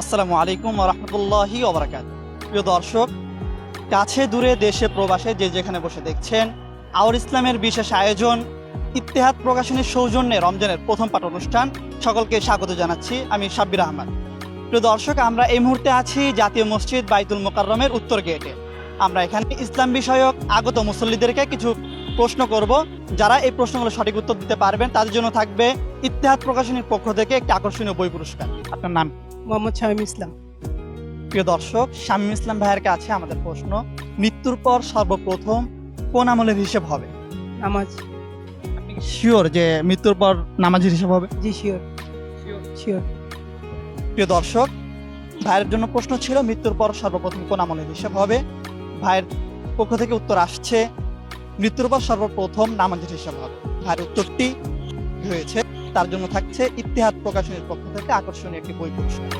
আসসালামু আলাইকুম রহমতুল্লাহি ওবরাকাত প্রিয় দর্শক, কাছে দূরে দেশে প্রবাসে যে যেখানে বসে দেখছেন আওর ইসলামের বিশেষ আয়োজন, ইত্তেহাদ প্রকাশনীর সৌজন্যে রমজানের প্রথম পাঠ অনুষ্ঠান সকলকে স্বাগত জানাচ্ছি আমি সাব্বির আহমদ। প্রিয় দর্শক, আমরা এই মুহূর্তে আছি জাতীয় মসজিদ বাইতুল মোকাররমের উত্তর গেটে। আমরা এখানে ইসলাম বিষয়ক আগত মুসল্লিদেরকে কিছু প্রশ্ন করব যারা এই প্রশ্নগুলো সঠিক উত্তর দিতে পারবেন তাদের জন্য থাকবে ইতিহাস প্রকাশনীর পক্ষ থেকে একটি আকর্ষণীয় বই পুরস্কার। আপনার নাম? মোহাম্মদ শামীম ইসলাম। প্রিয় দর্শক শামীম ইসলাম ভাইয়ের কাছে আমাদের প্রশ্ন মৃত্যুর পর সর্বপ্রথম কোন আমলের হিসেব হবে? নামাজ। আপনি শিওর যে মৃত্যুর পর নামাজের হিসেব হবে? জি শিওর শিওর প্রিয় দর্শক ভাইয়ের জন্য প্রশ্ন ছিল মৃত্যুর পর সর্বপ্রথম কোন আমলের হিসেব হবে? ভাইয়ের পক্ষ থেকে উত্তর আসছে মৃত্যুর পর সর্বপ্রথম নামাজের হিসাব হবে। আর উত্তরটি হয়েছে, তার জন্য থাকছে ইতিহাস প্রকাশনের পক্ষ থেকে আকর্ষণীয় একটি বই পুরস্কার।